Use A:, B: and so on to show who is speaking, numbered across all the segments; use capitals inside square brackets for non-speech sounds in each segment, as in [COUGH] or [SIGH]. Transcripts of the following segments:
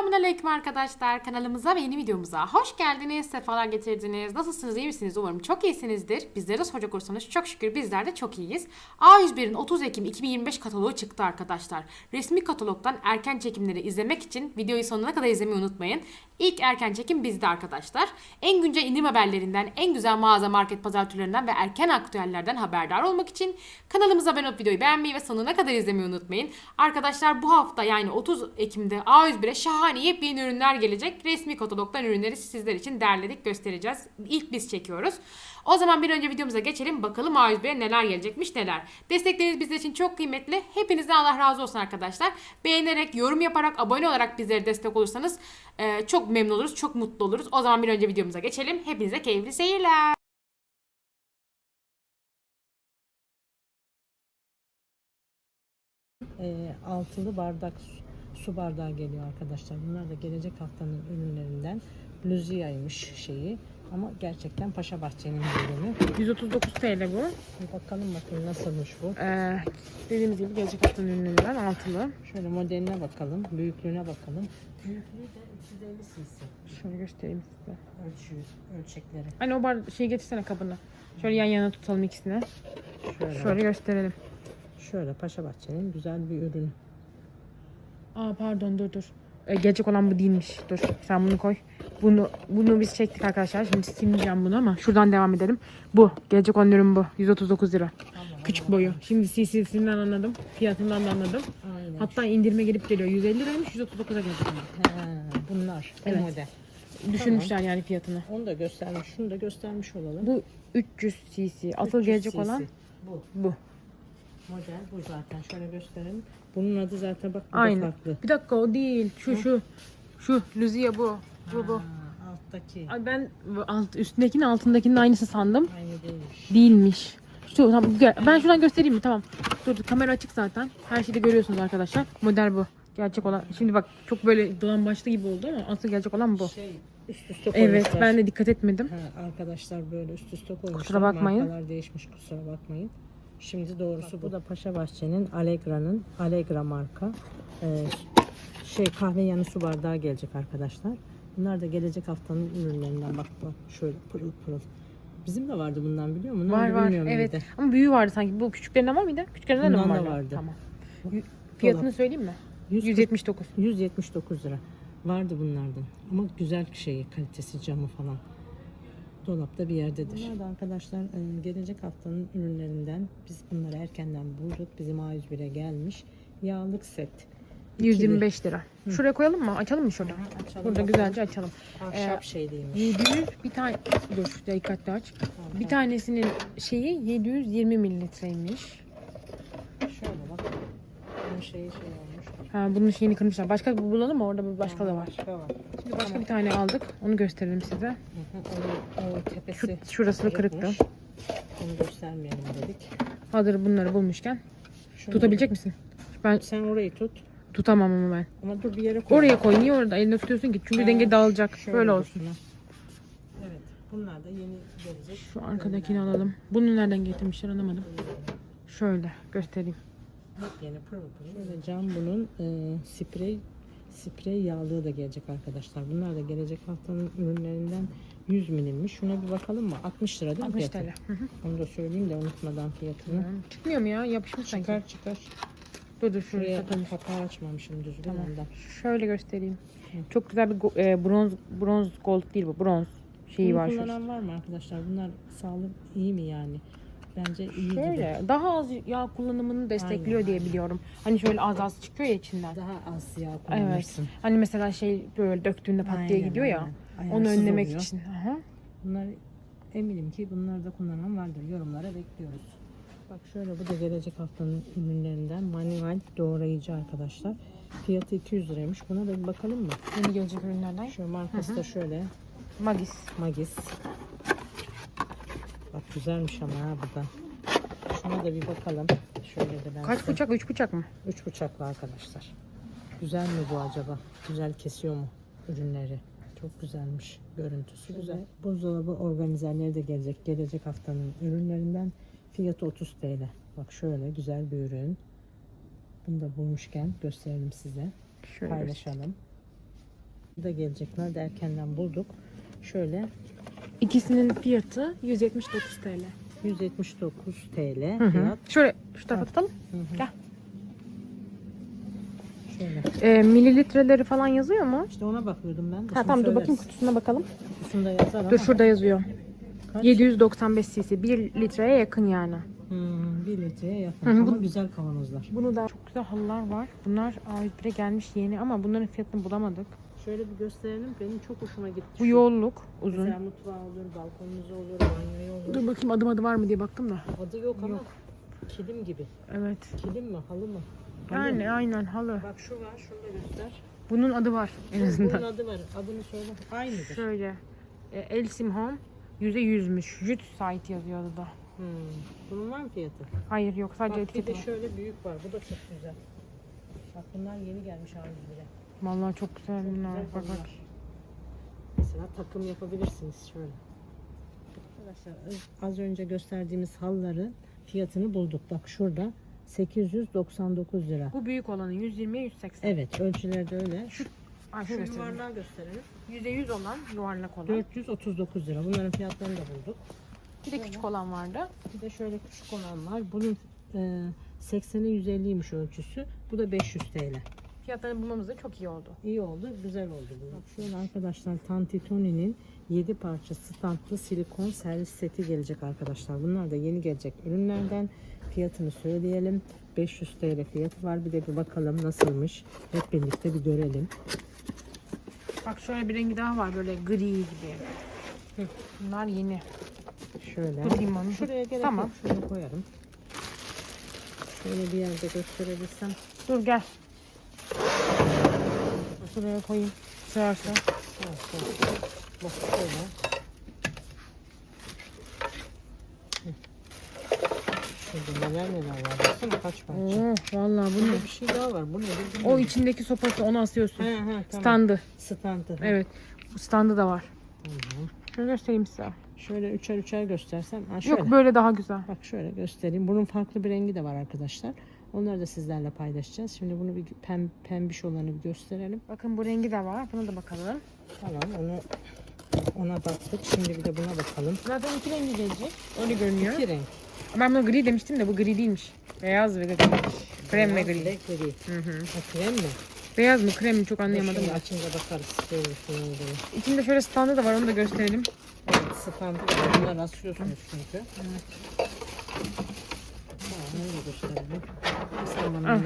A: Selamünaleyküm arkadaşlar kanalımıza ve yeni videomuza hoş geldiniz, sefalar getirdiniz. Nasılsınız, iyi misiniz? Umarım çok iyisinizdir. Bizlere de soracak olursanız çok şükür bizler de çok iyiyiz. A101'in 30 Ekim 2025 kataloğu çıktı arkadaşlar. Resmi katalogdan erken çekimleri izlemek için videoyu sonuna kadar izlemeyi unutmayın. İlk erken çekim bizde arkadaşlar. En güncel indirim haberlerinden, en güzel mağaza market pazar türlerinden ve erken aktüellerden haberdar olmak için kanalımıza abone olup videoyu beğenmeyi ve sonuna kadar izlemeyi unutmayın. Arkadaşlar bu hafta yani 30 Ekim'de A101'e şahane yepyeni ürünler gelecek. Resmi katalogdan ürünleri sizler için derledik göstereceğiz. İlk biz çekiyoruz. O zaman bir önce videomuza geçelim. Bakalım A101'e neler gelecekmiş neler. Destekleriniz bizler için çok kıymetli. Hepinizden Allah razı olsun arkadaşlar. Beğenerek, yorum yaparak, abone olarak bizlere destek olursanız e, çok memnun oluruz, çok mutlu oluruz. O zaman bir önce videomuza geçelim. Hepinize keyifli seyirler.
B: e, altılı bardak su, bardağı geliyor arkadaşlar. Bunlar da gelecek haftanın ürünlerinden. Luzia'ymış şeyi. Ama gerçekten Paşa Bahçe'nin ürünü.
A: 139 TL bu.
B: Bir bakalım bakayım nasılmış bu.
A: Ee, dediğimiz gibi gelecek haftanın ürünlerinden altılı.
B: Şöyle modeline bakalım. Büyüklüğüne bakalım. Büyüklüğü de 350 cc.
A: Şöyle göstereyim size.
B: Ölçüyü, ölçekleri.
A: Hani o bar şey getirsene kabını. Şöyle yan yana tutalım ikisini.
B: Şöyle.
A: Şöyle gösterelim.
B: Şöyle Paşa Bahçe'nin güzel bir ürünü.
A: Aa pardon dur dur. Ee, gelecek olan bu değilmiş. Dur sen bunu koy. Bunu bunu biz çektik arkadaşlar. Şimdi silmeyeceğim bunu ama şuradan devam edelim. Bu. Gelecek olan ürün bu. 139 lira. Küçük boyu. Şimdi CC'sinden anladım. Fiyatından da anladım.
B: Aynen.
A: Hatta indirime gelip geliyor. 150 liraymış 139'a gelecek.
B: He, bunlar. Bu
A: Evet.
B: model.
A: Düşürmüşler yani fiyatını.
B: Onu da göstermiş. Şunu da göstermiş olalım.
A: Bu 300 cc. Asıl
B: 300
A: gelecek
B: cc.
A: olan
B: bu.
A: bu.
B: Model bu zaten. Şöyle gösterelim. Bunun adı zaten bak bu da
A: Aynı.
B: farklı.
A: Bir dakika o değil. Şu şu. Şu Luzia bu. Bu bu.
B: Ha, alttaki.
A: Ay ben bu alt, üstündekinin altındakinin aynısı sandım.
B: Aynı değilmiş.
A: Değilmiş. Şu, tamam. Ben şuradan göstereyim mi? Tamam. Dur, dur kamera açık zaten. Her şeyi de görüyorsunuz arkadaşlar. Model bu. Gerçek olan. Şimdi bak çok böyle dolan başlı gibi oldu ama asıl gerçek olan bu.
B: Şey üst üste
A: Evet
B: koymuşlar.
A: ben de dikkat etmedim.
B: Ha, arkadaşlar böyle üst üste koymuşlar.
A: Kusura bakmayın.
B: Markalar değişmiş kusura bakmayın. Şimdi doğrusu bu. Bu da Paşa Bahçe'nin Allegra'nın Allegra marka. Ee, şey kahve yanı su bardağı gelecek arkadaşlar. Bunlar da gelecek haftanın ürünlerinden bak bak şöyle pırıl pırıl. Bizim de vardı bundan biliyor musun?
A: Var var. Evet.
B: de.
A: Ama büyüğü vardı sanki. Bu küçüklerinden var mıydı? Küçüklerinden de mi
B: Bundan da
A: vardı?
B: vardı.
A: Tamam. Fiyatını söyleyeyim mi?
B: 100
A: 179.
B: 179 lira. Vardı bunlardan. Ama güzel şeyi, kalitesi, camı falan. Dolapta bir yerdedir. Bunlar da arkadaşlar e, gelecek haftanın ürünlerinden. Biz bunları erkenden bulduk. Bizim A101'e gelmiş. Yağlık set.
A: 125 lira. Şuraya koyalım mı? Açalım mı şurada?
B: Açalım
A: Burada
B: bakalım.
A: güzelce açalım.
B: Ahşap şeyliymiş.
A: 700 bir tane dur dikkatli aç. Bir tanesinin şeyi 720 mililitreymiş.
B: Şöyle bak. Bunun şeyi şey.
A: Ha bunun şeyini kırmışlar. Başka bir bulalım mı? Orada bir başka da var.
B: Başka var.
A: Şimdi başka bir tane aldık. Onu gösterelim size.
B: Hı hı. Onun, o tepesi
A: Şu, şurası da kırıktı.
B: kırıkmış. Onu göstermeyelim dedik.
A: Hazır bunları bulmuşken.
B: Şunu-
A: Tutabilecek misin? Ben
B: Sen orayı tut.
A: tutamam ama ben.
B: Ama dur bir yere koy.
A: Oraya koy. Niye orada elinde tutuyorsun ki? Çünkü
B: Ha,
A: denge dağılacak. Böyle olsun.
B: dursun. Evet. Bunlar da yeni gelecek.
A: Şu arkadakini alalım. Bunu nereden getirmişler anlamadım. Şöyle göstereyim.
B: Yeni pırıl pırıl. Şöyle cam bunun e, sprey sprey yağlığı da gelecek arkadaşlar. Bunlar da gelecek haftanın ürünlerinden 100 milimmiş. Şuna bir bakalım mı? 60 lira değil mi
A: 60
B: fiyatı?
A: TL. Hı hı.
B: Onu da söyleyeyim de unutmadan fiyatını.
A: Çıkmıyor mu ya? Yapışmış sanki.
B: Çıkar çıkar.
A: Dur dur şuraya takılmış.
B: kapağı açmamışım düzgün
A: Tamam.
B: ondan.
A: Şöyle göstereyim. Çok güzel bir e, bronz bronz gold değil bu. Bronz şeyi
B: Bunu
A: var şu.
B: kullanan var mı arkadaşlar? Bunlar sağlık iyi mi yani? Bence iyi gibi.
A: Şöyle daha az yağ kullanımını destekliyor
B: Aynen,
A: diye biliyorum. Hani şöyle az az çıkıyor ya içinden.
B: Daha az yağ
A: Evet.
B: kullanırsın.
A: Hani mesela şey böyle döktüğünde pat diye gidiyor ya.
B: aynen.
A: Onu
B: Ayarsız
A: önlemek
B: oluyor.
A: için. Aha.
B: Bunlar eminim ki bunları da kullanan vardır. Yorumlara bekliyoruz. Bak şöyle bu da gelecek haftanın ürünlerinden manuel doğrayıcı arkadaşlar. Fiyatı 200 liraymış. Buna da bir bakalım mı?
A: Yeni gelecek ürünlerden.
B: Şu markası da şöyle.
A: Magis.
B: Magis. Bak güzelmiş ama ha bu da. Şuna da bir bakalım. Şöyle de ben
A: Kaç
B: size-
A: bıçak? Üç bıçak mı?
B: Üç bıçaklı arkadaşlar. Güzel mi bu acaba? Güzel kesiyor mu ürünleri? Çok güzelmiş. Görüntüsü güzel. Buzdolabı organizerleri de gelecek. Gelecek haftanın ürünlerinden fiyatı 30 TL. Bak şöyle güzel bir ürün. Bunu da bulmuşken gösterelim size.
A: Şöyle.
B: Paylaşalım. Bu da gelecekler de erkenden bulduk. Şöyle
A: İkisinin fiyatı 179 TL.
B: 179 TL
A: Hı hı.
B: fiyat.
A: Şöyle şu tarafa tutalım.
B: Hı hı.
A: Gel.
B: Şöyle.
A: Ee, mililitreleri falan yazıyor mu?
B: İşte ona bakıyordum ben. de.
A: Ha
B: Şimdi
A: tamam dur bakayım kutusuna bakalım.
B: Kutusunda yazar ama.
A: Dur şurada yazıyor.
B: Kaç?
A: 795 cc. 1 litreye yakın yani.
B: Hmm, 1 litreye yakın.
A: Hı hı,
B: Ama güzel kavanozlar.
A: Bunu da çok güzel halılar var. Bunlar A101'e gelmiş yeni ama bunların fiyatını bulamadık.
B: Şöyle bir gösterelim. Benim çok hoşuma gitti.
A: Bu yolluk uzun.
B: Güzel mutfağı olur, balkonunuz olur, banyoyu olur.
A: Dur bakayım adım adı var mı diye baktım da.
B: Adı yok ama
A: Yok.
B: kilim gibi.
A: Evet.
B: Kilim mi, halı mı? Halı
A: Yani
B: mı?
A: aynen halı.
B: Bak şu var, şunu da göster.
A: Bunun adı var en
B: Bunun
A: azından.
B: adı var. Adını söyle. Aynıdır.
A: Şöyle. E, Elsim Home %100'müş. Jüt site yazıyor adı da.
B: Hmm. Bunun var mı fiyatı?
A: Hayır yok sadece
B: Bak bir
A: etiket
B: de
A: var.
B: şöyle büyük var. Bu da çok güzel. Bak bunlar yeni gelmiş A101'e.
A: Vallahi çok güzel
B: Çok
A: bunlar.
B: güzel
A: Bak.
B: Mesela takım yapabilirsiniz şöyle. Arkadaşlar az önce gösterdiğimiz halıların fiyatını bulduk. Bak şurada 899 lira.
A: Bu büyük olanı 120'ye 180.
B: Evet ölçüleri de öyle. Şu,
A: Ay,
B: şu
A: şöyle
B: yuvarlağı gösterelim.
A: %100 olan yuvarlak olan.
B: 439 lira. Bunların fiyatlarını da bulduk.
A: Bir de küçük olan vardı.
B: Bir de şöyle küçük olan var. Bunun e, 80'e 150'ymiş ölçüsü. Bu da 500 TL.
A: Fiyatlarını bulmamız da çok iyi oldu.
B: İyi oldu, güzel oldu bu. Bak şöyle arkadaşlar Tantitoni'nin 7 parça standlı silikon servis seti gelecek arkadaşlar. Bunlar da yeni gelecek ürünlerden. Fiyatını söyleyelim. 500 TL fiyatı var. Bir de bir bakalım nasılmış. Hep birlikte bir görelim.
A: Bak şöyle bir rengi daha var böyle gri gibi.
B: Hı.
A: Bunlar yeni.
B: Şöyle.
A: Onu.
B: Şuraya gerek
A: Tamam.
B: yok. Şöyle koyarım. Şöyle bir yerde gösterebilsem.
A: Dur gel. Şuraya koyayım. Sığarsa.
B: Bak şöyle. Hı. Şurada neler neler var. Baksana kaç parça.
A: Oo, vallahi bu ne?
B: Burada bir şey daha var. Bu ne?
A: O içindeki sopası onu asıyorsun.
B: He he tamam.
A: Standı.
B: Standı.
A: Evet. Bu standı da var.
B: Tamam.
A: Şöyle göstereyim size.
B: Şöyle üçer üçer göstersem. Ha, şöyle.
A: Yok böyle daha güzel.
B: Bak şöyle göstereyim. Bunun farklı bir rengi de var arkadaşlar. Onları da sizlerle paylaşacağız. Şimdi bunu bir pem, pembiş olanı bir gösterelim.
A: Bakın bu rengi de var. Buna da bakalım.
B: Tamam onu ona baktık. Şimdi bir de buna bakalım.
A: Zaten iki rengi gelecek. Öyle görünüyor.
B: İki renk.
A: Ben buna gri demiştim de bu gri değilmiş. Beyaz ve gri. Krem ve gri.
B: gri.
A: Hı hı.
B: Ha, krem mi?
A: Beyaz mı krem mi çok anlayamadım da.
B: açınca bakarız.
A: İçinde şöyle standı da var onu da gösterelim.
B: Evet, standı. Bunlar asıyorsunuz çünkü. Tamam, onu da gösterelim. Sallanıyor.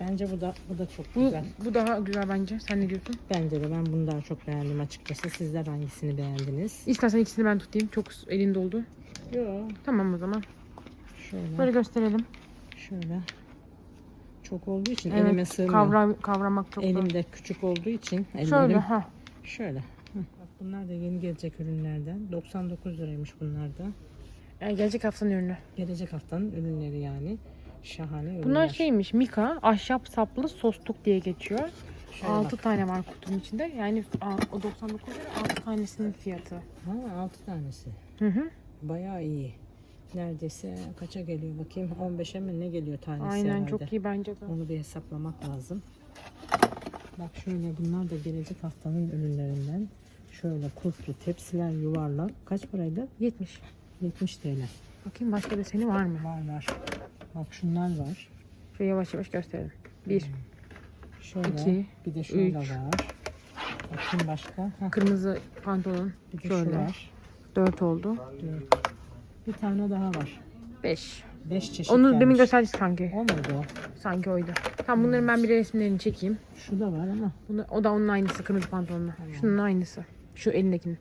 B: Bence bu da bu da çok
A: Bu,
B: güzel.
A: bu daha güzel bence. Sen ne diyorsun?
B: Bence de ben bunu daha çok beğendim açıkçası. Sizler hangisini beğendiniz?
A: İstersen ikisini ben tutayım. Çok elinde oldu.
B: Yok.
A: Tamam o zaman.
B: Şöyle.
A: Böyle gösterelim.
B: Şöyle. Çok olduğu için elime
A: Evet.
B: sığmıyor.
A: Kavra, kavramak çok zor.
B: Elimde küçük olduğu için ellerim
A: Şöyle ha.
B: şöyle. Hı. Bak bunlar da yeni gelecek ürünlerden. 99 liraymış bunlar da.
A: E, gelecek haftanın ürünü.
B: Gelecek haftanın ürünleri yani. Şahane ürünler.
A: Bunlar şeymiş Mika ahşap saplı sostuk diye geçiyor.
B: Şöyle
A: 6
B: bak.
A: tane var kutunun içinde. Yani o 99 lira 6 tanesinin fiyatı.
B: Ha 6 tanesi.
A: Hı hı.
B: Bayağı iyi. Neredeyse kaça geliyor bakayım 15'e mi ne geliyor tanesi
A: Aynen
B: herhalde.
A: çok iyi bence de.
B: Onu bir hesaplamak lazım. Bak şöyle bunlar da gelecek haftanın ürünlerinden. Şöyle kurtlu tepsiler yuvarlak. Kaç paraydı?
A: 70.
B: 70 TL.
A: Bakayım başka deseni var mı?
B: Var var. Bak şunlar var.
A: Şöyle yavaş yavaş gösterelim. 1.
B: Şöyle.
A: İki,
B: bir de şöyle
A: üç.
B: var. Bakayım başka. Heh,
A: Kırmızı pantolon.
B: bir de şu
A: Şöyle.
B: var.
A: 4 oldu.
B: Dört. Bir tane daha var.
A: 5.
B: 5 çeşit
A: Onu demin
B: gelmiş.
A: gösterdik sanki.
B: O muydu?
A: Sanki oydu. Tamam bunların ben bir resimlerini çekeyim.
B: Şu da var ama.
A: Bunu, o da onun aynısı kırmızı pantolonla. Şunun aynısı. Şu elindekinin.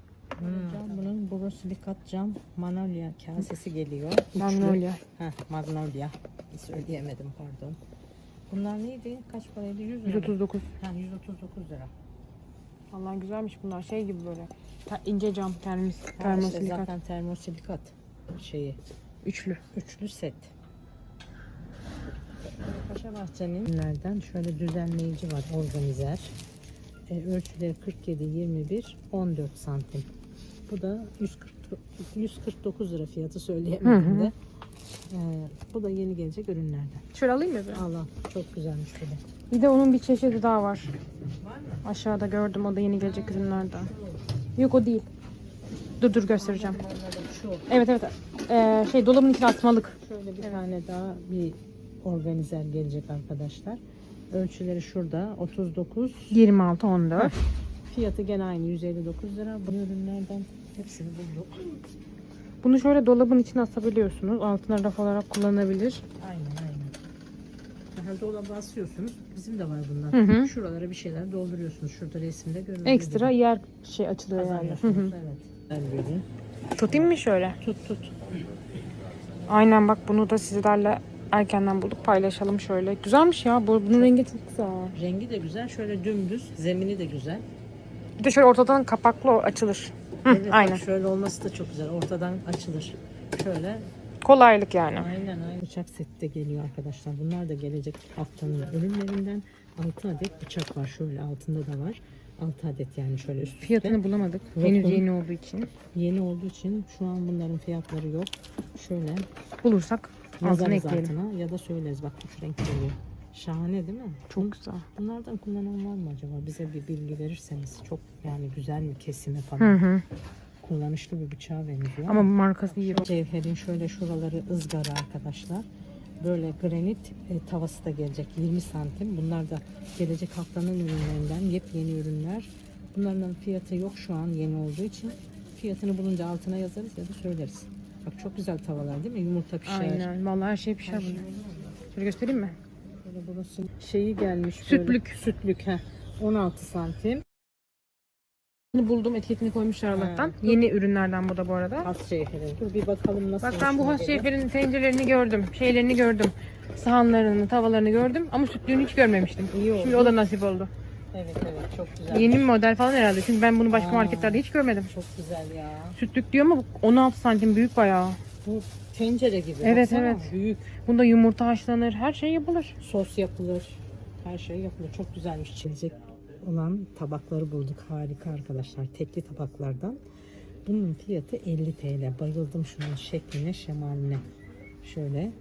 B: Cam bunun borosilikat cam manolya kasesi geliyor. Üçlü.
A: Magnolia.
B: Heh, magnolia. Söyleyemedim pardon. Bunlar neydi? Kaç paraydı? 100 lira. mı?
A: 139.
B: Ha, 139 lira.
A: Vallahi güzelmiş bunlar. Şey gibi böyle. Ta- ince cam termos,
B: Ha, işte
A: termosilikat.
B: zaten termosilikat şeyi.
A: Üçlü.
B: Üçlü set. Paşa Bahçe'nin ürünlerden şöyle düzenleyici var organizer. E, ölçüleri 47, 21, 14 santim. Bu da 140, 149 lira fiyatı söyleyemedim
A: Hı hı.
B: de. Ee, bu da yeni gelecek ürünlerden.
A: Şöyle alayım mı? bir?
B: Allah çok güzelmiş bu da.
A: Bir de onun bir çeşidi daha var. Aşağıda gördüm o da yeni gelecek ürünlerden. Yok o değil. Dur dur göstereceğim.
B: Şu
A: Evet evet. Ee, şey dolabın içine atmalık.
B: şöyle bir tane daha bir organizer gelecek arkadaşlar. Ölçüleri şurada 39.
A: 26 14.
B: Fiyatı gene aynı 159 lira. Bu ürünlerden hepsini bulduk.
A: Bunu şöyle dolabın içine asabiliyorsunuz. Altına raf olarak kullanabilir.
B: Aynen aynen. Daha dolaba asıyorsunuz. Bizim de var bunlar.
A: Hı hı.
B: Şuralara bir şeyler dolduruyorsunuz. Şurada resimde görünüyor.
A: Ekstra yer şey açılıyor yani. Hı hı.
B: Evet.
A: Tutayım mı şöyle?
B: Tut tut.
A: Aynen bak bunu da sizlerle erkenden bulduk paylaşalım şöyle. Güzelmiş ya. Bu, bunun rengi çok güzel.
B: Rengi de güzel. Şöyle dümdüz. Zemini de güzel.
A: Bir de şöyle ortadan kapaklı açılır. Hı,
B: Evet, bak
A: aynen.
B: şöyle olması da çok güzel. Ortadan açılır. Şöyle.
A: Kolaylık yani.
B: Aynen aynen. Bıçak seti de geliyor arkadaşlar. Bunlar da gelecek haftanın ürünlerinden. 6 adet bıçak var. Şöyle altında da var. 6 adet yani şöyle üst.
A: Fiyatını bulamadık.
B: Yok,
A: Henüz yeni olduğu için.
B: Yeni olduğu için şu an bunların fiyatları yok. Şöyle
A: Bulursak altına
B: yazarız
A: ekleyelim.
B: altına ya da söyleriz. Bak üç renk geliyor. Şahane değil mi?
A: Çok güzel.
B: Bunlardan kullanan var mı acaba? Bize bir bilgi verirseniz. Çok yani güzel mi kesimi
A: Hı
B: falan.
A: hı.
B: Kullanışlı bir bıçağa benziyor.
A: Ama markası iyi.
B: Cevherin şöyle şuraları ızgara arkadaşlar. Böyle granit e, tavası da gelecek 20 santim. Bunlar da gelecek haftanın ürünlerinden yepyeni ürünler. Bunların fiyatı yok şu an yeni olduğu için. Fiyatını bulunca altına yazarız ya da söyleriz. Bak çok güzel tavalar değil mi? Yumurta pişer.
A: Aynen. Vallahi her şey pişer bunda. Şöyle göstereyim mi?
B: Böyle burası şeyi gelmiş.
A: Sütlük.
B: Böyle, sütlük. Heh. 16 santim.
A: Bunu buldum. Etiketini koymuşlar Allah'tan.
B: Ha.
A: Yeni ürünlerden bu da bu arada.
B: Has. Dur bir bakalım nasıl.
A: Bak ben bu has şeflerin tencerelerini gördüm. Şeylerini gördüm. Sahanlarını, tavalarını gördüm. Ama sütlüğünü hiç görmemiştim.
B: İyi oldu.
A: Şimdi o da nasip oldu.
B: Evet evet çok güzel.
A: Yeni bir model falan herhalde. Çünkü ben bunu başka
B: Aa.
A: marketlerde hiç görmedim.
B: Çok güzel ya.
A: Sütlük diyor ama bu 16 santim büyük bayağı.
B: Bu tencere gibi.
A: Evet,
B: baksana.
A: evet.
B: Büyük.
A: Bunda yumurta haşlanır. Her şey yapılır.
B: Sos yapılır. Her şey yapılır. Çok güzelmiş. Çilecek olan tabakları bulduk. Harika arkadaşlar. Tekli tabaklardan. Bunun fiyatı 50 TL. Bayıldım şunun şekline, şemaline. Şöyle.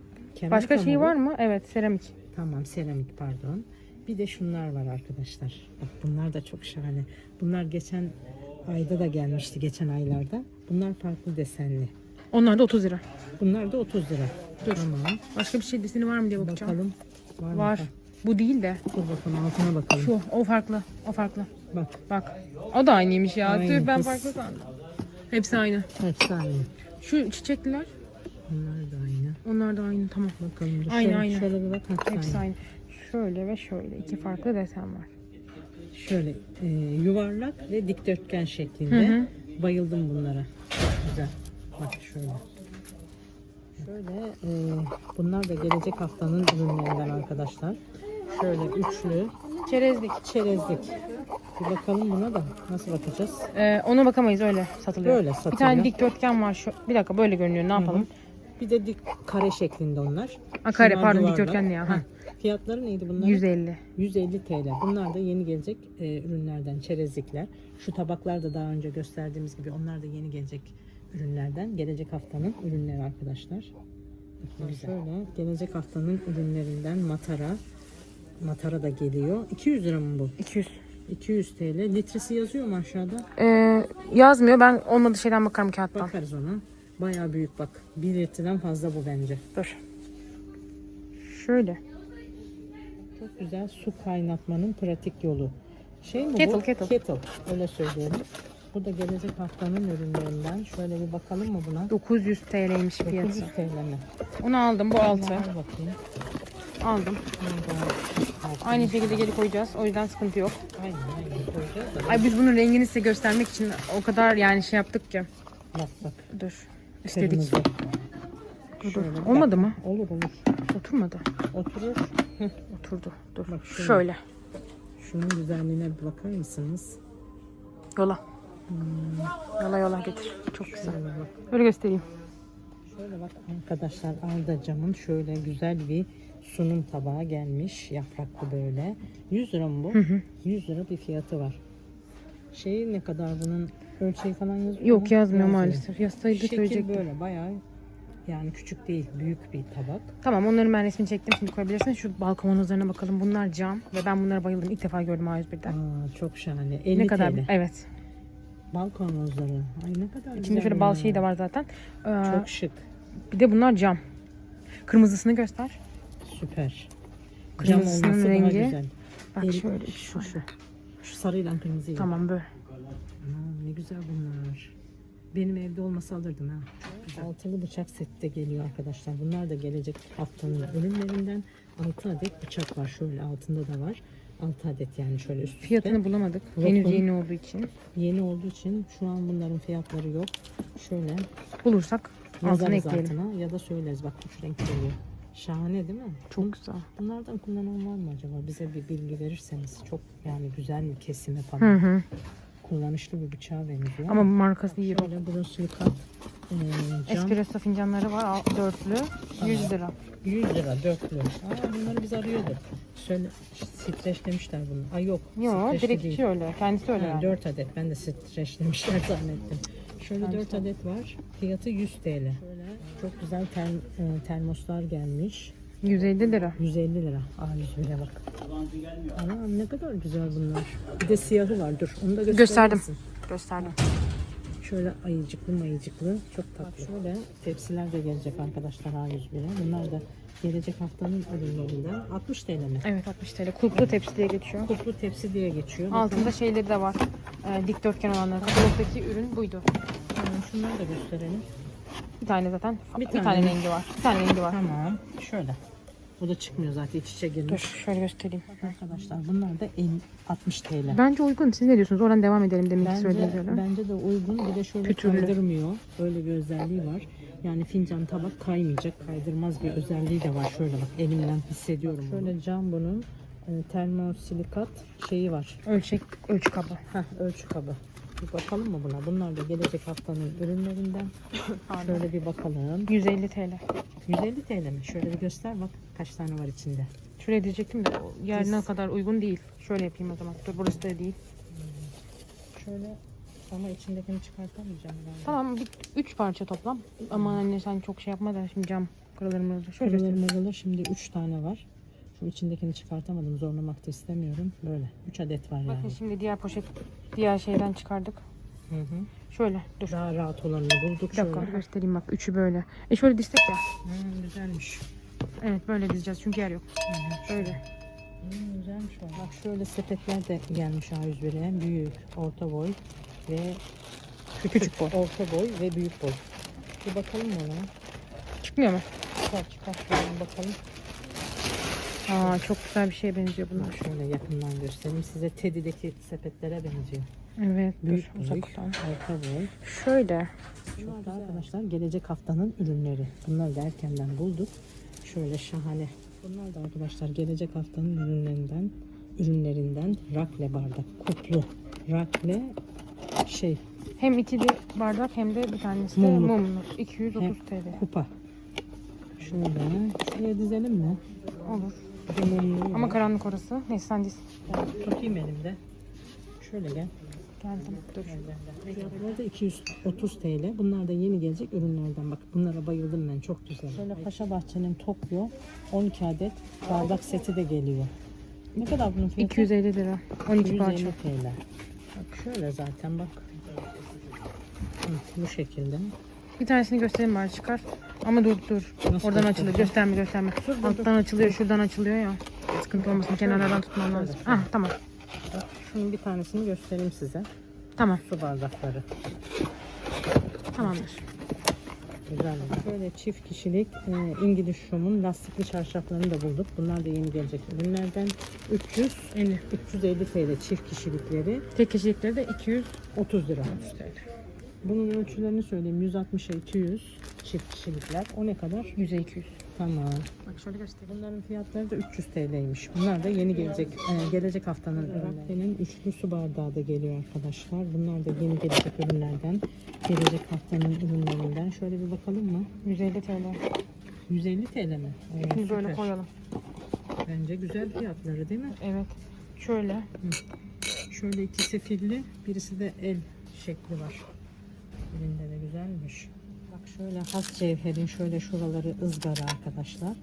A: Başka şey var mı? Evet seramik.
B: Tamam seramik pardon. Bir de şunlar var arkadaşlar. Bak bunlar da çok şahane. Bunlar geçen ayda da gelmişti geçen aylarda. Bunlar farklı desenli.
A: Onlar da 30 lira.
B: Bunlar da 30 lira.
A: Dur.
B: Tamam.
A: Başka bir şey deseni var mı diye bakacağım.
B: Bakalım. Var. mı?
A: Var. Bu değil de.
B: Dur bakalım altına bakalım.
A: Şu. O farklı. O farklı.
B: Bak.
A: Bak. O da aynıymış ya.
B: Aynı
A: Tüh ben
B: kız.
A: farklı sandım. Hepsi aynı.
B: Hepsi aynı.
A: Şu çiçekliler.
B: Bunlar da aynı.
A: Onlar da aynı. Tamam.
B: Bakalım. Dur.
A: Aynı, aynı.
B: Şöyle bir bak. Hepsi,
A: Hepsi
B: aynı.
A: aynı. Şöyle ve şöyle. iki farklı desen var.
B: Şöyle e, yuvarlak ve dikdörtgen şeklinde.
A: Hı hı.
B: Bayıldım bunlara. Çok güzel. Bak şöyle. Şöyle e, bunlar da gelecek haftanın ürünlerinden arkadaşlar. Şöyle üçlü
A: Çerezlik.
B: çerezlik. Bir bakalım buna da nasıl bakacağız?
A: Ee, ona bakamayız öyle satılıyor.
B: Böyle
A: Bir
B: satılıyor.
A: tane dikdörtgen var şu. Bir dakika böyle görünüyor. Ne yapalım?
B: Bir de dik kare şeklinde onlar.
A: Ha, kare,
B: Şunlar
A: pardon,
B: yuvarlak.
A: dikdörtgen ya, ha.
B: Fiyatları neydi bunların?
A: 150.
B: 150 TL. Bunlar da yeni gelecek e, ürünlerden, çerezlikler. Şu tabaklar da daha önce gösterdiğimiz gibi onlar da yeni gelecek ürünlerden. Gelecek haftanın ürünleri arkadaşlar. Bakın Şöyle gelecek haftanın ürünlerinden matara. Matara da geliyor. 200 lira mı bu?
A: 200.
B: 200 TL. Litresi yazıyor mu aşağıda?
A: Ee, yazmıyor. Ben olmadı şeyden bakarım kağıttan.
B: Bakarız ona. Bayağı büyük bak. 1 litreden fazla bu bence.
A: Dur. Şöyle.
B: Çok güzel su kaynatmanın pratik yolu. Şey mi
A: Kettle,
B: bu?
A: kettle.
B: Öyle söyleyelim. Bu da gelecek haftanın ürünlerinden. Şöyle bir bakalım mı buna?
A: 900 TL'ymiş
B: 900
A: fiyatı.
B: TL mi?
A: Onu aldım. Bu 6.
B: Al bakayım.
A: Aldım. Aynı şekilde geri koyacağız. O yüzden sıkıntı yok.
B: Aynen aynen koyacağız da.
A: Ay biz bunun rengini size göstermek için o kadar yani şey yaptık ki.
B: Bak bak.
A: Dur. İstedik.
B: Kırmızı.
A: Dur, dur.
B: Şöyle
A: Olmadı mı?
B: Olur olur.
A: Oturmadı.
B: Oturur.
A: Oturdu. Dur.
B: Bak şöyle.
A: Şöyle.
B: Şunun güzelliğine bir bakar mısınız?
A: Yola. Yola yola getir. Çok güzel.
B: Şöyle bak.
A: Böyle göstereyim.
B: Şöyle bak arkadaşlar Arda camın şöyle güzel bir sunum tabağı gelmiş. Yapraklı böyle. 100 lira mı bu?
A: Hı hı.
B: 100 lira bir fiyatı var. Şeyi ne kadar bunun ölçeği falan yazıyor mu?
A: Yok yazmıyor maalesef. Yazsaydı
B: Şekil
A: söyleyecektim.
B: böyle bayağı Yani küçük değil, büyük bir tabak.
A: Tamam onların ben resmini çektim şimdi koyabilirsin. Şu bal kavanozlarına bakalım. Bunlar cam ve ben bunlara bayıldım. İlk defa gördüm A101'den.
B: Aa, çok şahane. 50
A: Ne kadar?
B: TL.
A: Evet.
B: Bal kavanozları. Ay ne kadar
A: İçinde
B: güzel
A: şöyle bal şeyi de var zaten. Ee,
B: Çok şık.
A: Bir de bunlar cam. Kırmızısını göster.
B: Süper. Cam
A: Kırmızısının
B: olması daha
A: rengi.
B: güzel.
A: Bak
B: El-
A: şöyle.
B: şu şu. Şu sarıyla kırmızıyla.
A: Tamam böyle.
B: Aa, ne güzel bunlar. Benim evde olmasa alırdım ha. Çok güzel. Altılı bıçak seti de geliyor arkadaşlar. Bunlar da gelecek haftanın ürünlerinden. 6 adet bıçak var. Şöyle altında da var. 6 adet yani şöyle üst üste.
A: Fiyatını bulamadık.
B: Yok,
A: Henüz yeni olduğu için.
B: Yeni olduğu için şu an bunların fiyatları yok. Şöyle
A: Bulursak altına ekleyelim.
B: altına ya da söyleriz. Bak üç renk geliyor. Şahane değil mi?
A: Çok güzel.
B: Bunlardan kullanan var mı acaba? Bize bir bilgi verirseniz. Çok yani güzel mi kesimi
A: Hı
B: falan.
A: hı.
B: Kullanışlı bir bıçağa benziyor.
A: Ama markası iyi.
B: Şöyle borosilikat e, cam
A: Espresso fincanları var. al- Dörtlü. 100 lira.
B: 100 lira dörtlü. Aa, bunları biz arıyorduk. Şöyle streçlemişler bunu. Ay yok.
A: Yok
B: streçli
A: direkt
B: değil.
A: öyle. Kendisi öyle
B: Ha,
A: yani.
B: 4 adet. Ben de streçlemişler [LAUGHS] zannettim. Şöyle 4 adet var. Fiyatı 100 TL. Şöyle çok güzel tel, e, termoslar gelmiş.
A: 150 lira.
B: 150 lira. Aa 101'e bak. Anam ne kadar güzel bunlar. Bir de siyahı var. Dur onu da gösterir
A: Gösterdim.
B: misin?
A: Gösterdim.
B: Şöyle ayıcıklı mayıcıklı. Çok tatlı. şöyle tepsiler de gelecek arkadaşlar A101'e. Bunlar da gelecek haftanın ürünlerinden. 60 TL mi?
A: Evet 60 TL. Kulplu tepsi diye geçiyor.
B: Kuplu tepsi diye geçiyor.
A: Altında şeyleri de var. Ee, dikdörtgen olanları. Kataloktaki ürün buydu.
B: Bakın, şunları da gösterelim.
A: Bir tane zaten.
B: Bir
A: Bir,
B: tane
A: tane, rengi var. Bir tane rengi var.
B: Tamam. Şöyle. Bu da çıkmıyor zaten iç içe
A: Dur
B: girmiş.
A: şöyle göstereyim.
B: Arkadaşlar bunlar da en 60 TL.
A: Bence uygun. Siz ne diyorsunuz? Oradan devam edelim demek
B: Bence,
A: söylediğiniz öyle.
B: bence de uygun. Bir de şöyle
A: Pütürlü.
B: kaydırmıyor. Öyle bir özelliği var. Yani fincan tabak kaymayacak. Kaydırmaz bir özelliği de var. Şöyle bak elimden hissediyorum. Bak, şöyle cam bunun e, termosilikat şeyi var.
A: Ölçek, ölçü kabı.
B: Heh, ölçü kabı. Bir bakalım mı buna? Bunlar da gelecek haftanın ürünlerinden. [COUGHS] Şöyle bir bakalım.
A: 150 TL.
B: 150 TL mi? Şöyle bir göster bak kaç tane var içinde.
A: Şuraya diyecektim de yerine kadar uygun değil. Şöyle yapayım o zaman. Dur burası da değil.
B: Şöyle ama içindekini çıkartamayacağım ben.
A: Tamam bir, üç parça toplam. Ama anne sen çok şey yapma da şimdi cam kırılır mırılır. Şöyle
B: Şuraları
A: göstereyim.
B: maralı şimdi 3 tane var. Şu içindekini çıkartamadım. Zorlamak da istemiyorum. Böyle 3 adet var
A: Bakın
B: yani.
A: şimdi diğer poşet, diğer şeyden çıkardık.
B: Hı hı.
A: Şöyle dur.
B: Daha rahat olanını bulduk.
A: Bir dakika
B: şöyle.
A: göstereyim bak. Üçü böyle. E şöyle dizsek ya.
B: Hı, güzelmiş.
A: Evet böyle dizeceğiz çünkü yer yok. Böyle.
B: Hı, güzelmiş o. Bak şöyle sepetler de gelmiş A101'e. Büyük, orta boy ve
A: Küçük boy.
B: Orta boy ve büyük boy. Bir bakalım mı ona?
A: Çıkmıyor mu?
B: Çıkar çıkar şöyle bakalım.
A: Aa çok güzel bir şeye benziyor bunlar.
B: Şöyle yakından göstereyim. Size Teddy'deki sepetlere benziyor.
A: Evet
B: Büyük
A: dur uzaktan.
B: orta boy.
A: Şöyle.
B: Bunlar da arkadaşlar gelecek haftanın ürünleri. Bunları da erkenden bulduk. Şöyle şahane. Bunlar da arkadaşlar gelecek haftanın ürünlerinden ürünlerinden rakle bardak kuplu. Rakle şey
A: Hem ikili bardak hem de bir tanesi de
B: Mumluk.
A: mumlu. 230 TL.
B: kupa. Şöyle şuraya dizelim mi?
A: Olur. Ama karanlık orası. Neyse sen.
B: Ben tutayım elimde. Şöyle gel.
A: Geldim. Dur.
B: Fiyatları da 230 TL. Bunlar da yeni gelecek ürünlerden. Bak bunlara bayıldım ben. Çok güzel. Şöyle Paşa Bahçe'nin Tokyo 12 adet bardak seti de geliyor. Ne kadar bunun fiyatı?
A: 250 lira. 12
B: 150
A: parça.
B: TL. Bak şöyle zaten bak. Hı, bu şekilde.
A: Bir tanesini göstereyim bari çıkar. Ama dur dur.
B: Nasıl
A: Oradan açılıyor. Gösterme gösterme. Alttan açılıyor. Şuradan açılıyor ya. Sıkıntı olmasın. Kenarlardan tutmam lazım. Ah tamam.
B: Şunun bir tanesini göstereyim size.
A: Tamam.
B: Su bardakları.
A: Tamamdır.
B: Güzel. Böyle çift kişilik e, İngiliz şomun lastikli çarşaflarını da bulduk. Bunlar da yeni gelecek ürünlerden. 350 350 TL çift kişilikleri
A: Tek kişilikleri de 200
B: 30 lira.
A: TL.
B: Bunun ölçülerini söyleyeyim. 160'a 200 çift kişilikler. O ne kadar?
A: 100'e 200.
B: Tamam.
A: Bak şöyle göstereyim.
B: Bunların fiyatları da 300 TL'ymiş. Bunlar da yeni gelecek e, gelecek haftanın ürünlerinin üçlü su bardağı da geliyor arkadaşlar. Bunlar da yeni gelecek ürünlerden. Gelecek haftanın ürünlerinden. Şöyle bir bakalım mı?
A: 150 TL.
B: 150 TL mi? Oo,
A: Şimdi böyle koyalım.
B: Bence güzel fiyatları değil mi?
A: Evet. Şöyle.
B: Şöyle ikisi filli, birisi de el şekli var. Birinde de güzelmiş. Bak Şöyle has cevherin şöyle şuraları ızgara arkadaşlar.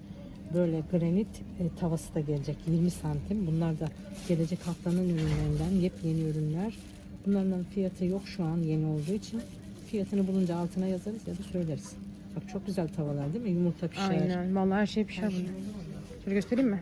B: Böyle granit e, tavası da gelecek 20 santim. Bunlar da gelecek haftanın ürünlerinden yepyeni ürünler. Bunların fiyatı yok şu an yeni olduğu için. Fiyatını bulunca altına yazarız ya da söyleriz. Bak çok güzel tavalar değil mi? Yumurta pişer.
A: Aynen. Vallahi her şey pişer. Şöyle göstereyim mi?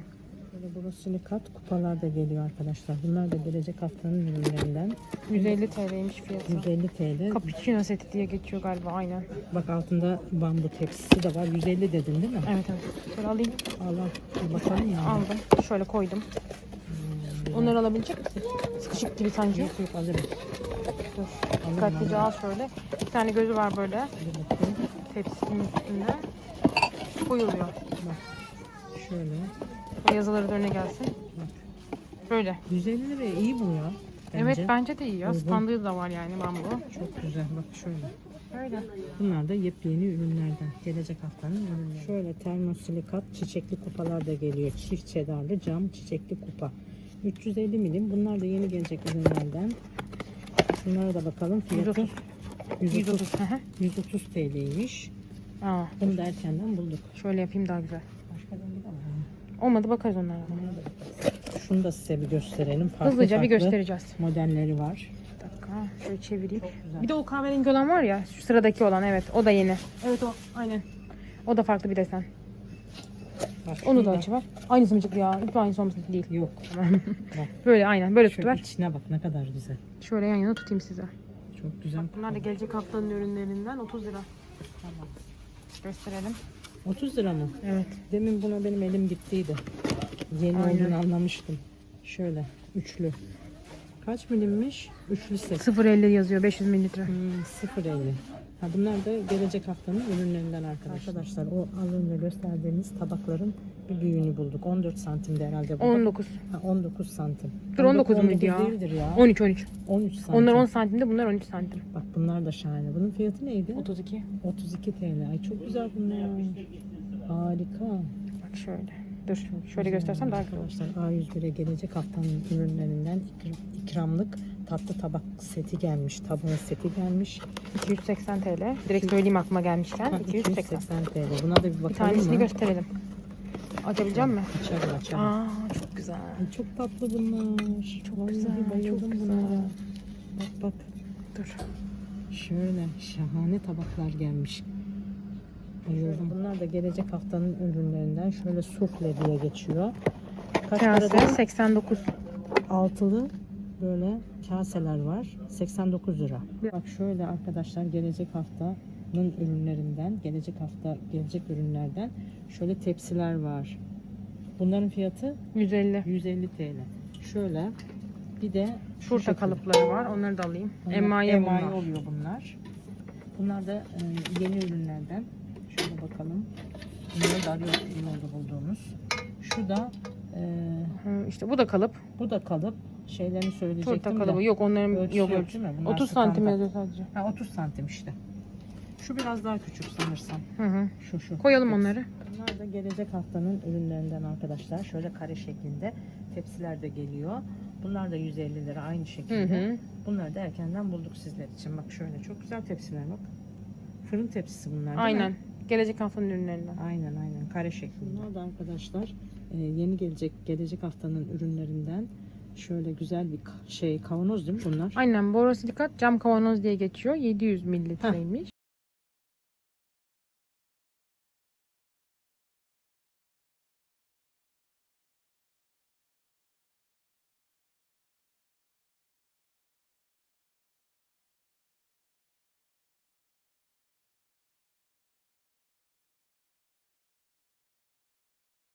B: Böyle borosilikat kupalar da geliyor arkadaşlar. Bunlar da gelecek haftanın ürünlerinden.
A: 150 TL'ymiş fiyatı.
B: 150 TL.
A: Cappuccino seti diye geçiyor galiba aynen.
B: Bak altında bambu tepsisi de var. 150 dedin değil mi?
A: Evet evet. Şöyle alayım.
B: Allah bir bakalım ya.
A: Aldım. Şöyle koydum.
B: Hmm,
A: Onları alabilecek misin? Sıkışık gibi sanki.
B: Yok yok alırım.
A: Dur. Dikkatlice al şöyle. Bir tane gözü var böyle. Tepsinin üstünde. Koyuluyor.
B: Bak. Şöyle.
A: O yazıları da önüne gelsin. Böyle.
B: 150 liraya iyi bu ya. Bence.
A: Evet bence de iyi ya.
B: Uygun.
A: Standı da var yani bambu.
B: Çok güzel. Bak şöyle.
A: Öyle.
B: Bunlar da yepyeni ürünlerden. Gelecek haftanın ürünleri. Şöyle termosilikat çiçekli kupalar da geliyor. Çift çedarlı cam çiçekli kupa. 350 milim. Bunlar da yeni gelecek ürünlerden. Şunlara da bakalım. Fiyatı
A: 130.
B: 130,
A: 130. hı hı.
B: 130 TL'ymiş.
A: Aa,
B: Bunu da erkenden bulduk.
A: şöyle yapayım daha güzel.
B: Başka rengi de var. mı?
A: Olmadı bakarız onlara.
B: Şunu da size bir gösterelim. Farklı
A: Hızlıca bir
B: farklı
A: göstereceğiz.
B: modelleri var.
A: Bir dakika. Şöyle çevireyim. Bir de o kahverengi olan var ya. Şu sıradaki olan evet. O da yeni. Evet o. Aynen. O da farklı bir desen.
B: Bak,
A: Onu da açı var. Aynısı mı çıktı ya? Lütfen aynısı olmasın değil.
B: Yok. [LAUGHS]
A: Tamam. Böyle aynen. Böyle tutuver.
B: içine bak ne kadar güzel.
A: Şöyle yan yana tutayım size.
B: Çok güzel.
A: Bunlar da gelecek haftanın ürünlerinden 30 lira.
B: Tamam.
A: Gösterelim.
B: 30 lira mı?
A: Evet.
B: Demin buna benim elim gittiydi. Yeni
A: Aynen.
B: olduğunu anlamıştım. Şöyle üçlü. Kaç milimmiş? Üçlü set.
A: 0.50 yazıyor 500 mililitre.
B: Hmm, 0.50. Ha bunlar da gelecek haftanın ürünlerinden arkadaşlar. Arkadaşlar o az önce gösterdiğimiz tabakların bir büyüğünü bulduk. 14 santimde herhalde bu.
A: 19.
B: Ha, 19 santim.
A: Dur, 19 muydu ya?
B: değildir ya.
A: 13 13.
B: 13 santim.
A: Onlar 10 santimde bunlar 13 santim.
B: Bak bunlar da şahane. Bunun fiyatı neydi?
A: 32.
B: 32 TL. Ay çok güzel bunlar. Harika.
A: Bak şöyle. Dur şöyle göstersem daha güzel.
B: Arkadaşlar A101'e gelecek haftanın ürünlerinden ikram- ikramlık tatlı tabak seti gelmiş. Tabağı seti gelmiş.
A: 280 TL. Direkt söyleyeyim aklıma gelmişken.
B: Ha,
A: 280.
B: 280 TL. Buna da bir
A: Bir
B: bakalım
A: tanesini
B: mı?
A: gösterelim. Açabilecek mi?
B: Açalım açalım.
A: Aa çok güzel.
B: Ay, çok tatlı bunlar.
A: Çok
B: Vallahi
A: güzel,
B: bayıldım
A: çok güzel.
B: bunlara. Bak bak.
A: Dur.
B: Şöyle şahane tabaklar gelmiş. Bayıldım. Bunlar da gelecek haftanın ürünlerinden. Şöyle sufle diye geçiyor. Kaç paradan?
A: 89.
B: altılı böyle kaseler var. 89 lira. Bak şöyle arkadaşlar gelecek haftanın ürünlerinden, gelecek hafta gelecek ürünlerden şöyle tepsiler var. Bunların fiyatı
A: 150.
B: 150 TL. Şöyle bir de şu
A: Şurada kalıpları var. Onları da alayım.
B: Bunlar
A: Emaye
B: emaye
A: bunlar.
B: oluyor bunlar. Bunlar da e, yeni ürünlerden. Şöyle bakalım. Bunlar da yolda bulduğumuz. Şu da e,
A: işte bu da kalıp.
B: bu da kalıp şeylerini söyleyecektim
A: Turta
B: de.
A: Yok onların
B: Ölçüsü
A: yok
B: yok değil mi? Bunlar
A: 30 santim
B: standart.
A: yazıyor sadece.
B: Ha 30 santim işte. Şu biraz daha küçük sanırsam.
A: Hı hı.
B: Şu şu.
A: Koyalım
B: Tepsi.
A: onları.
B: Bunlar da gelecek haftanın ürünlerinden arkadaşlar. Şöyle kare şeklinde tepsiler de geliyor. Bunlar da 150 lira aynı
A: Hı
B: şekilde.
A: hı.
B: Bunları da erkenden bulduk sizler için. Bak şöyle çok güzel tepsiler bak. Fırın tepsisi bunlar değil
A: Aynen.
B: mi?
A: Gelecek haftanın ürünlerinden.
B: Aynen aynen kare şeklinde. Bunlar da arkadaşlar e, yeni gelecek gelecek haftanın ürünlerinden şöyle güzel bir şey kavanoz değil mi bunlar?
A: Aynen borosilikat cam kavanoz diye geçiyor. 700 mililitreymiş.